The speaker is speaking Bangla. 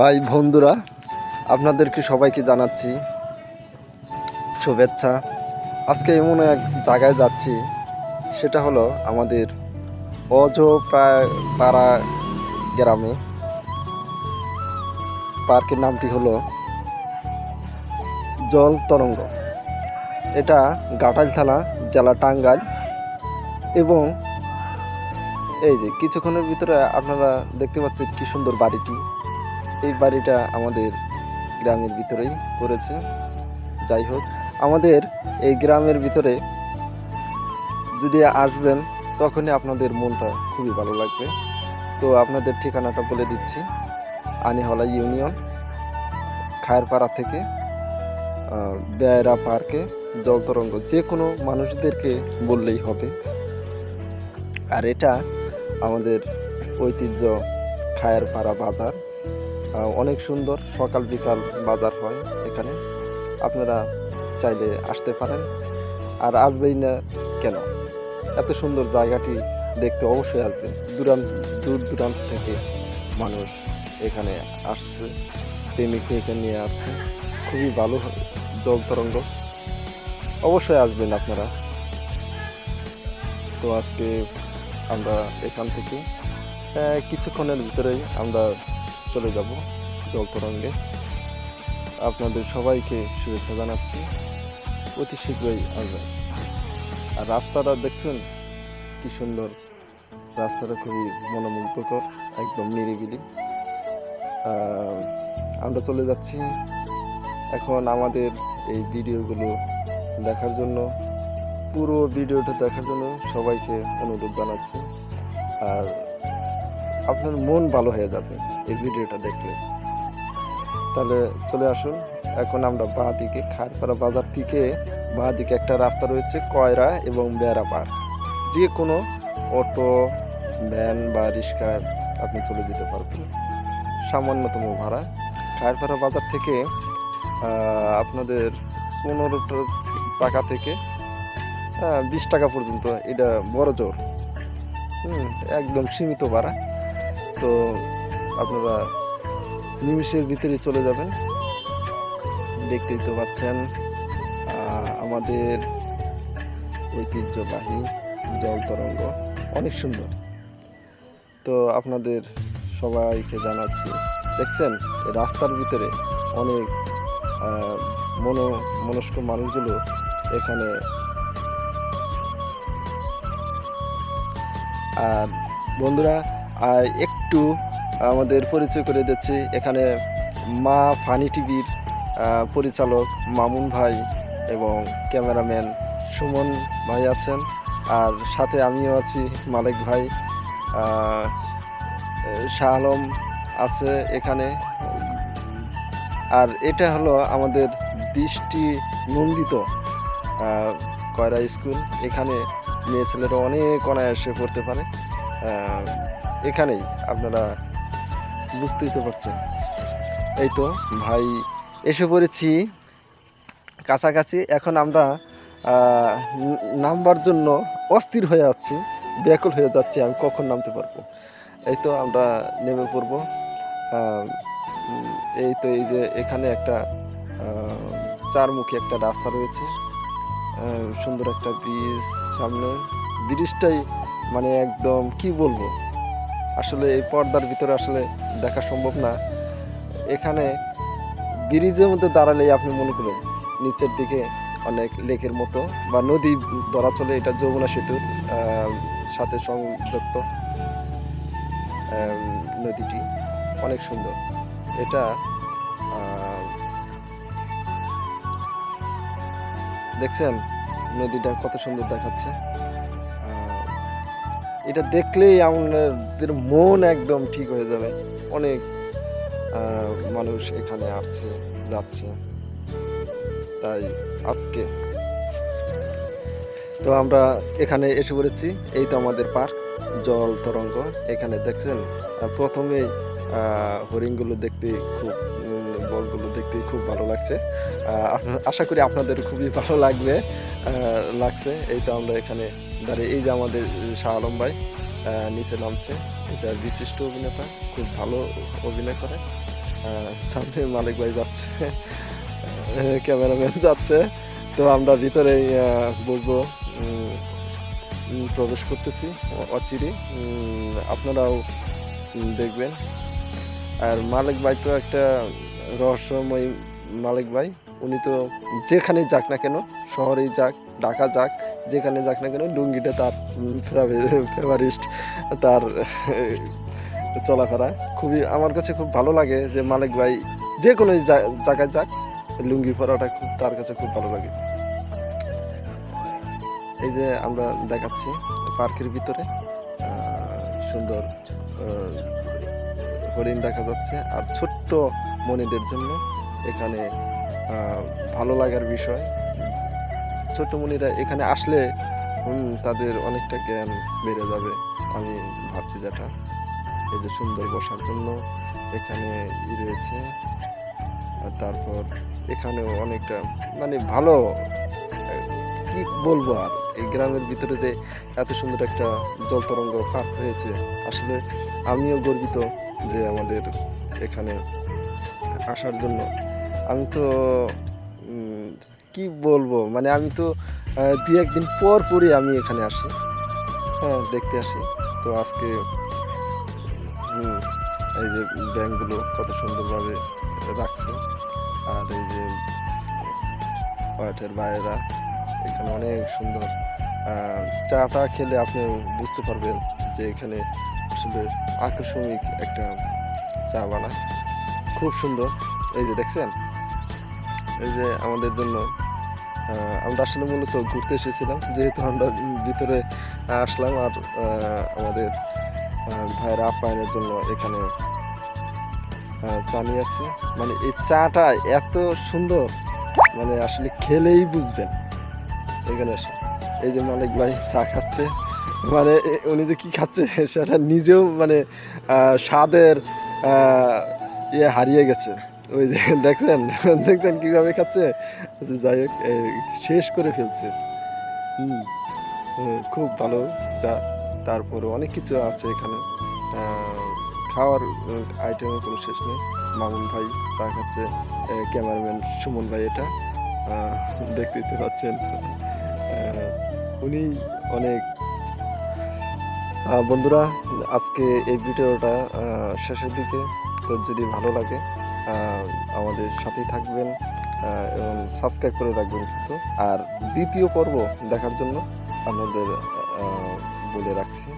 ভাই, বন্ধুরা, আপনাদেরকে সবাইকে জানাচ্ছি শুভেচ্ছা। আজকে এমন এক জায়গায় যাচ্ছি, সেটা হলো আমাদের অজ পাড়া গ্রামে। পার্কের নামটি হলো জল তরঙ্গ। এটা গাটাইল থানা জেলা টাঙ্গাইল এবং এই যে কিছুক্ষণের ভিতরে আপনারা দেখতে পাচ্ছেন কি সুন্দর বাড়িটি। এই বাড়িটা আমাদের গ্রামের ভিতরেই পড়েছে। যাই হোক, আমাদের এই গ্রামের ভিতরে যদি আসবেন, তখনই আপনাদের মনটা খুবই ভালো লাগবে। তো আপনাদের ঠিকানাটা বলে দিচ্ছি, আনিহলা ইউনিয়ন, খায়েরপাড়া থেকে বেয়রা পার্কে, জলতরঙ্গ যে কোনো মানুষদেরকে বললেই হবে। আর এটা আমাদের ঐতিহ্য খায়েরপাড়া বাজার। অনেক সুন্দর সকাল বিকাল বাজার হয় এখানে। আপনারা চাইলে আসতে পারেন। আর আসবেই না কেন? এত সুন্দর জায়গাটি দেখতে অবশ্যই আসবেন। দূরান্ত দূর দূরান্ত থেকে মানুষ এখানে আসছে, প্রেমিক প্রেমিকা নিয়ে আসছে। খুবই ভালো জল তরঙ্গ। অবশ্যই আসবেন আপনারা। তো আজকে আমরা এখান থেকে কিছুক্ষণের ভিতরেই আমরা চলে যাব জল তরঙ্গে। আপনাদের সবাইকে শুভেচ্ছা জানাচ্ছি। অতি শীঘ্রই আসবেন। আর রাস্তাটা দেখছেন? কি সুন্দর। রাস্তাটা খুবই মনোমুগ্ধকর, একদম নিরিবিলি। আমরা চলে যাচ্ছি এখন আমাদের এই ভিডিওগুলো দেখার জন্য। পুরো ভিডিওটা দেখার জন্য সবাইকে অনুরোধ জানাচ্ছি। আর আপনার মন ভালো হয়ে যাবে। এই ভিডিওটা দেখলে। তাহলে চলে আসুন। এখন আমরা বাঁ দিকে খারপাড়া বাজার থেকে বাঁ দিকে একটা রাস্তা রয়েছে, কয়রা এবং বেড়া পার যে কোনো অটো, ভ্যান বা রিক্সায় আপনি চলে যেতে পারবেন। সামান্যতম ভাড়া। খায়রপাড়া বাজার থেকে আপনাদের পনেরো টাকা থেকে বিশ টাকা পর্যন্ত এটা বড় জোর। হুম, একদম সীমিত ভাড়া। তো আপনারা নিমিষের ভিতরে চলে যাবেন। দেখতেই তো পাচ্ছেন আমাদের ঐতিহ্যবাহী জল তরঙ্গ। অনেক সুন্দর। তো আপনাদের সবাইকে জানাচ্ছি, দেখছেন? রাস্তার ভিতরে অনেক মনো, মনস্ক মানুষগুলো এখানে। আর বন্ধুরা একটু আমাদের পরিচয় করে দিচ্ছি। এখানে মা ফানি টিভির পরিচালক মামুন ভাই এবং ক্যামেরাম্যান সুমন ভাই আছেন। আর সাথে আমিও আছি, মালিক ভাই। শাহ আলম আছে এখানে। আর এটা হলো আমাদের দৃষ্টি নন্দিত কয়রা স্কুল। এখানে মেয়ে ছেলেরা অনেক অনায়াসে পড়তে পারে। এখানেই আপনারা বুঝতেই তো পারছেন। এই তো, ভাই, এসে পড়েছি। কাছাকাছি, এখন আমরা নামবার জন্য অস্থির হয়ে যাচ্ছি ব্যাকুল হয়ে যাচ্ছি, আমি কখন নামতে পারব? এই তো, আমরা নেমে পড়ব। এই তো, এই যে, এখানে একটা চারমুখী একটা রাস্তা রয়েছে। সুন্দর একটা ব্রিজ সামনে। ব্রিজটাই মানে একদম, কি বলব? আসলে এই পর্দার ভিতরে আসলে দেখা সম্ভব না। এখানে ব্রিজের মধ্যে দাঁড়ালেই আপনি মনে করেন, নিচের দিকে অনেক লেকের মতো বা নদী ধরা চলে, এটা যমুনা সেতুর সাথে সংযুক্ত নদীটি। অনেক সুন্দর। এটা দেখছেন? নদীটা কত সুন্দর দেখাচ্ছে। এটা দেখলেই আমাদের মন একদম ঠিক হয়ে যাবে। অনেক মানুষ এখানে আসছে যাচ্ছে। তাই আজকে। তো আমরা এখানে এসে পড়েছি। এই তো আমাদের পার্ক জল তরঙ্গ। এখানে দেখছেন আহ, প্রথমেই হরিণগুলো দেখতে খুব বলগুলো দেখতে খুব ভালো লাগছে। আশা করি আপনাদের খুবই ভালো লাগবে লাগছে। এই তো আমরা এখানে দাঁড়িয়ে এই যে আমাদের শাহ আলম ভাই নিচে নামছে। এটা বিশিষ্ট অভিনেতা খুব ভালো অভিনয় করে। সামনে মালিক ভাই যাচ্ছে। ক্যামেরাম্যান যাচ্ছে। তো আমরা উম, উম, প্রবেশ করতেছি অচিরে। আপনারাও দেখবেন। আর মালিক ভাই তো একটা রহস্যময় মালিক ভাই। উনি তো যেখানেই যাক না কেন শহরেই যাক ঢাকা যাক যেখানে যাক না কেন, লুঙ্গিটা তার ফেভারিস্ট, তার চলাফেরা। খুবই, আমার কাছে খুব ভালো লাগে যে মালিক ভাই যে কোনো জায়গায় যাক লুঙ্গি পরাটা খুব, তার কাছে খুব ভালো লাগে। এই যে আমরা দেখাচ্ছি পার্কের ভিতরে সুন্দর হরিণ দেখা যাচ্ছে, আর ছোট্ট মনিদের জন্য এখানে ভালো লাগার বিষয় ছোট্ট মনিরা এখানে আসলে তাদের অনেকটা জ্ঞান বেড়ে যাবে, আমি ভাবছি যেটা এই যে সুন্দর বসার জন্য এখানে রয়েছে। আর তারপর এখানেও অনেকটা মানে ভালো কি বলব আর, এই গ্রামের ভিতরে যে এত সুন্দর একটা জলতরঙ্গ পার্ক হয়েছে, আসলে আমিও গর্বিত যে আমাদের এখানে আসার জন্য। আমি তো কি বলব? মানে আমি তো দু একদিন পর পরই আমি এখানে আসি। হ্যাঁ দেখতে আসি। তো আজকে এই যে ব্যাংকগুলো কত সুন্দরভাবে রাখছে। আর এই যে হোয়াইটের বাইরেরা এখানে অনেক সুন্দর। চাটা খেলে আপনি বুঝতে পারবেন যে এখানে আসলে আকর্ষণিক একটা চা বানায়। খুব সুন্দর। এই যে দেখছেন? এই যে আমাদের জন্য আমরা আসলে মূলত ঘুরতে এসেছিলাম, যেহেতু আমরা ভিতরে আসলাম আর আমাদের ভাইয়ের আপ্যায়নের জন্য এখানে চা নিয়ে আসছি। মানে এই চাটা এত সুন্দর মানে আসলে খেলেই বুঝবেন এখানে এসে। এই যে মালিক ভাই চা খাচ্ছে মানে উনি যে কি খাচ্ছে সেটা নিজেও মানে স্বাদের ইয়ে হারিয়ে গেছে। ওই যে, দেখছেন? দেখছেন কীভাবে খাচ্ছে? যে যাই হোক শেষ করে ফেলছে। হুম খুব ভালো। চা তারপরে অনেক কিছু আছে এখানে। খাওয়ার আইটেমের কোনো শেষ নেই। মামুন ভাই চা খাচ্ছে। ক্যামেরাম্যান সুমন ভাই এটা দেখতে পাচ্ছেন। উনি অনেক বন্ধুরা, আজকে এই ভিডিওটা শেষের দিকে। তো যদি ভালো লাগে আমাদের সাথেই থাকবেন এবং সাবস্ক্রাইব করে রাখবেন কিন্তু। আর দ্বিতীয় পর্ব দেখার জন্য আপনাদের বলে রাখছি।